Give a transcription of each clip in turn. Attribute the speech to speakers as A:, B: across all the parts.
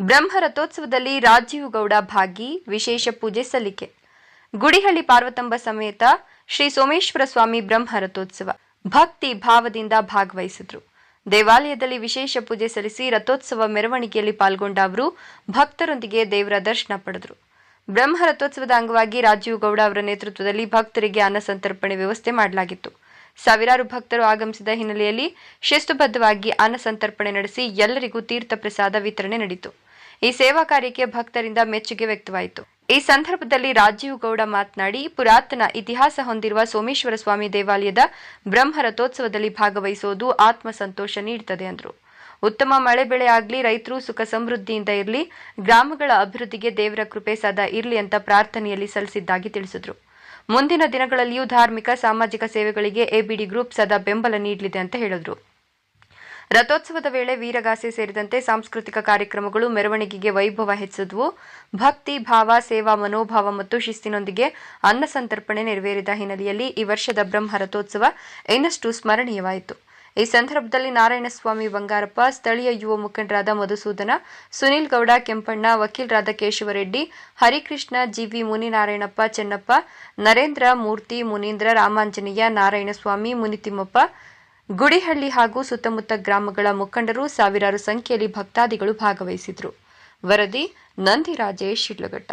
A: ಬ್ರಹ್ಮ ರಥೋತ್ಸವದಲ್ಲಿ ರಾಜೀವ್ ಗೌಡ ಭಾಗಿ, ವಿಶೇಷ ಪೂಜೆ ಸಲ್ಲಿಕೆ. ಗುಡಿಹಳ್ಳಿ ಪಾರ್ವತಂಬ ಸಮೇತ ಶ್ರೀ ಸೋಮೇಶ್ವರ ಸ್ವಾಮಿ ಬ್ರಹ್ಮ ರಥೋತ್ಸವ ಭಕ್ತಿ ಭಾವದಿಂದ ಭಾಗವಹಿಸಿದ್ರು. ದೇವಾಲಯದಲ್ಲಿ ವಿಶೇಷ ಪೂಜೆ ಸಲ್ಲಿಸಿ ರಥೋತ್ಸವ ಮೆರವಣಿಗೆಯಲ್ಲಿ ಪಾಲ್ಗೊಂಡ ಅವರು ಭಕ್ತರೊಂದಿಗೆ ದೇವರ ದರ್ಶನ ಪಡೆದರು. ಬ್ರಹ್ಮ ರಥೋತ್ಸವದ ಅಂಗವಾಗಿ ರಾಜೀವ್ ಗೌಡ ಅವರ ನೇತೃತ್ವದಲ್ಲಿ ಭಕ್ತರಿಗೆ ಅನ್ನ ಸಂತರ್ಪಣೆ ವ್ಯವಸ್ಥೆ ಮಾಡಲಾಗಿತ್ತು. ಸಾವಿರಾರು ಭಕ್ತರು ಆಗಮಿಸಿದ ಹಿನ್ನೆಲೆಯಲ್ಲಿ ಶಿಸ್ತುಬದ್ಧವಾಗಿ ಅನ್ನ ಸಂತರ್ಪಣೆ ನಡೆಸಿ ಎಲ್ಲರಿಗೂ ತೀರ್ಥ ಪ್ರಸಾದ ವಿತರಣೆ ನಡೆಯಿತು ಈ ಸೇವಾ ಕಾರ್ಯಕ್ಕೆ ಭಕ್ತರಿಂದ ಮೆಚ್ಚುಗೆ ವ್ಯಕ್ತವಾಯಿತು. ಈ ಸಂದರ್ಭದಲ್ಲಿ ರಾಜೀವ್ ಗೌಡ ಮಾತನಾಡಿ, ಪುರಾತನ ಇತಿಹಾಸ ಹೊಂದಿರುವ ಸೋಮೇಶ್ವರ ಸ್ವಾಮಿ ದೇವಾಲಯದ ಬ್ರಹ್ಮ ರಥೋತ್ಸವದಲ್ಲಿ ಭಾಗವಹಿಸುವುದು ಆತ್ಮ ಸಂತೋಷ ನೀಡುತ್ತದೆ ಎಂದರು ಉತ್ತಮ ಮಳೆ ಬೆಳೆ ಆಗಲಿ, ರೈತರು ಸುಖ ಸಮೃದ್ಧಿಯಿಂದ ಇರಲಿ, ಗ್ರಾಮಗಳ ಅಭಿವೃದ್ಧಿಗೆ ದೇವರ ಕೃಪೆ ಸದಾ ಇರಲಿ ಅಂತ ಪ್ರಾರ್ಥನೆಯಲ್ಲಿ ಸಲ್ಲಿಸಿದ್ದಾಗಿ ತಿಳಿಸಿದರು. ಮುಂದಿನ ದಿನಗಳಲ್ಲಿಯೂ ಧಾರ್ಮಿಕ, ಸಾಮಾಜಿಕ ಸೇವೆಗಳಿಗೆ ಎಬಿಡಿ ಗ್ರೂಪ್ ಸದಾ ಬೆಂಬಲ ನೀಡಲಿದೆ ಅಂತ ಹೇಳಿದರು. ರಥೋತ್ಸವದ ವೇಳೆ ವೀರಗಾಸೆ ಸೇರಿದಂತೆ ಸಾಂಸ್ಕೃತಿಕ ಕಾರ್ಯಕ್ರಮಗಳು ಮೆರವಣಿಗೆಗೆ ವೈಭವ ಹೆಚ್ಚಿದ್ವು ಭಕ್ತಿ, ಭಾವ, ಸೇವಾ, ಮನೋಭಾವ ಮತ್ತು ಶಿಸ್ತಿನೊಂದಿಗೆ ಅನ್ನ ಸಂತರ್ಪಣೆ ನೆರವೇರಿದ ಹಿನ್ನೆಲೆಯಲ್ಲಿ ಈ ವರ್ಷದ ಬ್ರಹ್ಮ ರಥೋತ್ಸವ ಇನ್ನಷ್ಟು ಸ್ಮರಣೀಯವಾಯಿತು. ಈ ಸಂದರ್ಭದಲ್ಲಿ ನಾರಾಯಣಸ್ವಾಮಿ ಬಂಗಾರಪ್ಪ, ಸ್ಥಳೀಯ ಯುವ ಮುಖಂಡರಾದ ಮಧುಸೂದನ, ಸುನೀಲ್ ಗೌಡ, ಕೆಂಪಣ್ಣ ವಕೀಲರಾದ ಕೇಶವರೆಡ್ಡಿ ಹರಿಕೃಷ್ಣ, ಜಿವಿ ಮುನಿನಾರಾಯಣಪ್ಪ, ಚೆನ್ನಪ್ಪ, ನರೇಂದ್ರ, ಮೂರ್ತಿ, ಮುನೀಂದ್ರ, ರಾಮಾಂಜನೇಯ, ನಾರಾಯಣಸ್ವಾಮಿ, ಮುನಿತಿಮ್ಮಪ್ಪ ಗುಡಿಹಳ್ಳಿ ಹಾಗೂ ಸುತ್ತಮುತ್ತ ಗ್ರಾಮಗಳ ಮುಖಂಡರು ಸಾವಿರಾರು ಸಂಖ್ಯೆಯಲ್ಲಿ ಭಕ್ತಾದಿಗಳು ಭಾಗವಹಿಸಿದ್ರು. ವರದಿ ನಂದಿ ರಾಜೇಶ್ ಶಿಡ್ಲಘಟ್ಟ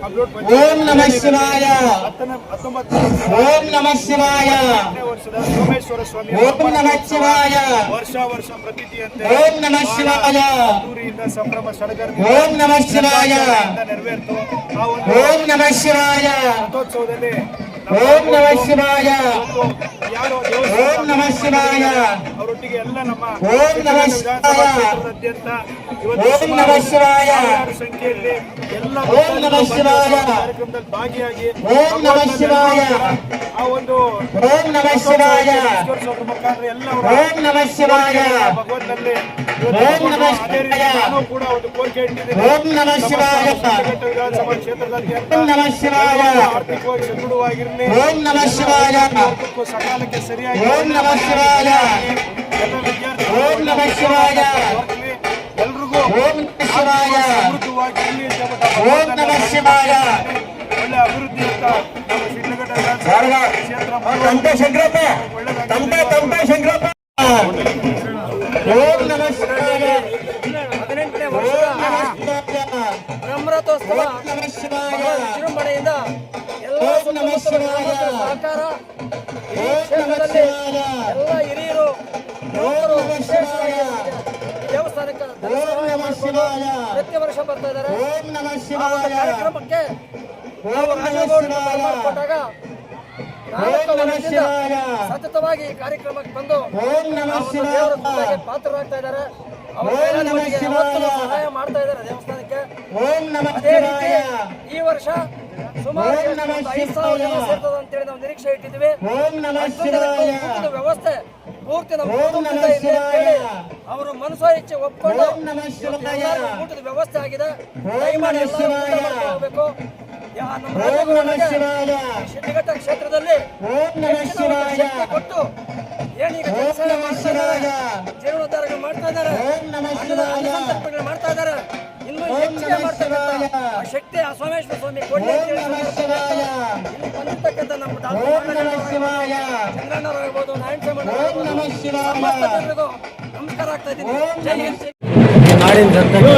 B: ఓం నమ శివాయ
C: ఓం నమ శివాయ
B: ఓం నమ శివాಯ
C: ವರ್ಷ ವರ್ಷ ಪ್ರತಿಥಿಯಂತೆ
B: ಓಂ ನಮ ಶಿವಾಯ
C: ಸಂಭ್ರಮ ಸಡಗರ
B: ಓಂ ನಮ ಶಿವಾಯ
C: ನೆರವೇರಿತು
B: ಓಂ ನಮ ಶಿವಾಯ
C: ರಥೋತ್ಸವದಲ್ಲಿ
B: ಓಂ ನಮ ಶಿವಾಯ ಓಂ ನಮಃ ಶಿವಾಯ
C: ಅವರೊಟ್ಟಿಗೆ ಎಲ್ಲ ನಮ್ಮ
B: ಓಂ ನಮಃ.
C: ಕ್ಷೇತ್ರದಾದ್ಯಂತ
B: ಓಂ ನಮಃ ಶಿವಾಯ.
C: ಸಂಖ್ಯೆಯಲ್ಲಿ ಎಲ್ಲ
B: ಓಂ ನಮಃ ಶಿವಾಯ.
C: ಕಾರ್ಯಕ್ರಮದಲ್ಲಿ ಭಾಗಿಯಾಗಿ
B: ಓಂ ನಮಃ ಶಿವಾಯ.
C: ಆ ಒಂದು
B: ಓಂ ನಮಃ ಶಿವಾಯ
C: ಮುಖಾಂತರ ಎಲ್ಲ
B: ಓಂ ನಮಃ ಶಿವಾಯ
C: ಭಗವಂತನಲ್ಲಿ
B: ಓಂ ನಮಃ ಶಿವಾಯ.
C: ನಾನು ಕೂಡ ಒಂದು ಕೋರಿಕೆ ಇಟ್ಟಿದ್ದೀನಿ
B: ಓಂ ನಮಃ ಶಿವಾಯ
C: ನಮ್ಮ ವಿಧಾನಸಭಾ ಕ್ಷೇತ್ರದಾದ್ಯಂತ
B: ಓಂ ನಮಃ ಶಿವಾಯ
C: ಆರ್ಥಿಕವಾಗಿ ಸದೃಢವಾಗಿರಲಿ
B: ಓಂ ನಮಃ ಶಿವಾಯ
C: ಎಲ್ಲದಕ್ಕೂ ಅದಕ್ಕೆ ಸರಿಯಾಗಿ
B: ಓಂ ನಮಃ ಶಿವಾಯ. ಓಂ ನಮಃ ಶಿವಾಯ.
C: ಎಲ್ರಿಗೂ
B: ಓಂ ಶಿವಾಯ. ಓಂ ನಮಃ ಶಿವಾಯ.
C: ಒಳ್ಳೆ ಅಭಿವೃದ್ಧಿ ಅಂತ ನಮ್ಮ ಸಿದ್ಧಗಡ ಕ್ಷೇತ್ರ
B: ತಂಪ ಶಂಕರಪ್ಪ. ತಂಪ ತಂಪ ಶಂಕರಪ್ಪ. ಓಂ ನಮಃ ಶಿವಾಯ.
D: ಬ್ರಹ್ಮರಥೋತ್ಸವ ಎಲ್ಲ ಸಹಕಾರ
B: ದೇವಸ್ಥಾನದಲ್ಲಿ
D: ಎಲ್ಲ ಹಿರಿಯರು ಯುವಕರು ವಿಶೇಷವಾಗಿ ದೇವಸ್ಥಾನಕ್ಕೆ
B: ದರ್ಶನ
D: ಮಾಡಿಕೊಂಡು ಪ್ರತಿ ವರ್ಷ ಬರ್ತಾ ಇದ್ದಾರೆ. ಆ ಕಾರ್ಯಕ್ರಮಕ್ಕೆ
B: ನಾವು
D: ಕೊಟ್ಟಾಗ ನಾಲ್ಕು ವರ್ಷದಿಂದ ಸತತವಾಗಿ ಈ ಕಾರ್ಯಕ್ರಮಕ್ಕೆ ಬಂದು ದೇವರ ಪಾತ್ರರಾಗ್ತಾ ಇದ್ದಾರೆ. ಅವರು ಸಹಾಯ ಮಾಡ್ತಾ ಇದ್ದಾರೆ ದೇವಸ್ಥಾನಕ್ಕೆ. ಅದೇ ರೀತಿ ಈ ವರ್ಷ ಸುಮಾರು ಐದು ಸಾವಿರ ಅಂತ ಹೇಳಿ ನಾವು ನಿರೀಕ್ಷೆ ಇಟ್ಟಿದ್ವಿ ವ್ಯವಸ್ಥೆ ಪೂರ್ತಿ ಅವರು ಮನಸೋ ಇಚ್ಛೆ
B: ಶಿವಾಯ.
D: ಊಟದ ವ್ಯವಸ್ಥೆ ಆಗಿದೆ. ದಯಮಾಡಿ
B: ಶಿವಾಯ.
D: ಶಿಡ್ಡಘಟ್ಟ ಕ್ಷೇತ್ರದಲ್ಲಿ ಕೊಟ್ಟು ಏನೀಗ
B: ಜೀರ್ಣೋದ್ಧಾರ
D: ಮಾಡ್ತಾ ಇದ್ದಾರೆ. ಮಾಡ್ತಾ ಇದ್ದಾರೆ.
B: ಪೂಜೆ
D: ಮಾಡ್ತಕ್ಕಂಥ ಸ್ವಾಮಿ ಕೊಡ್ಲಿ ನಮ್ಮ
B: ಚಂದ್ರಣ್ಣವ್ರು
D: ಆಗ್ಬೋದು ನಾರಾಯಣ
B: ಸ್ವಾಮಿ
D: ಸಮಸ್ತ ನಮಸ್ಕಾರ
E: ನಾಡಿನ ಜನತೆ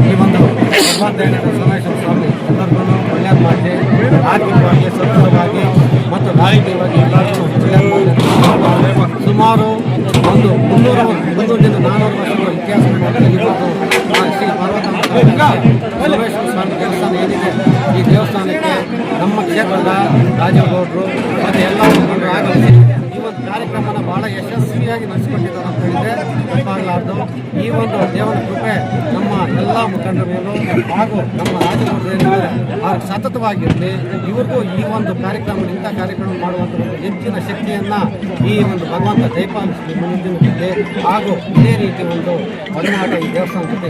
E: ಈ ಒಂದು ಎಂಬತ್ತೈದನೇ ಸೋಮೇಶ್ವರ ಸ್ವಾಮಿ ಎಲ್ಲರಿಗೂ ಒಳ್ಳೆಯ ಮಾಡಿ ಆರ್ಥಿಕವಾಗಿ ಸದೃಢವಾಗಿ ಮತ್ತು ನಾಯಕವಾಗಿ ಎಲ್ಲರಿಗೂ ಸುಮಾರು ಒಂದು ಮುನ್ನೂರ ಈ ದೇವಸ್ಥಾನಕ್ಕೆ ನಮ್ಮ ಕ್ಷೇತ್ರದ ರಾಜೇಗೌಡರು ಗೌಡರು ಮತ್ತು ಎಲ್ಲ ಮುಖಂಡರು ಆಗಮಿಸಿ ಕಾರ್ಯಕ್ರಮನ ಭಾಳ ಯಶಸ್ವಿಯಾಗಿ ನಡೆಸಿಕೊಂಡಿದ್ದಾರೆ ಅಂತ ಹೇಳಿದ್ರೆ ತಪ್ಪಾಗಲಾರ್ದು ಈ ಒಂದು ದೇವರ ಕೃಪೆ ನಮ್ಮ ಎಲ್ಲ ಮುಖಂಡರ ಹಾಗೂ ನಮ್ಮ ರಾಜಗೌಡರು ಹಾಗೂ ಸತತವಾಗಿರಲಿ. ಇವ್ರಿಗೂ ಈ ಒಂದು ಕಾರ್ಯಕ್ರಮ ಇಂಥ ಕಾರ್ಯಕ್ರಮ ಮಾಡುವಂಥ ಒಂದು ಹೆಚ್ಚಿನ ಶಕ್ತಿಯನ್ನು ಈ ಒಂದು ಭಗವಂತ ದಯಪಾಲಿಸಲಿ ಮುಂದಿನ ಹಾಗೂ ಇದೇ ರೀತಿ ಒಂದು ಒಡನಾಟ ಈ ದೇವಸ್ಥಾನ ಜೊತೆ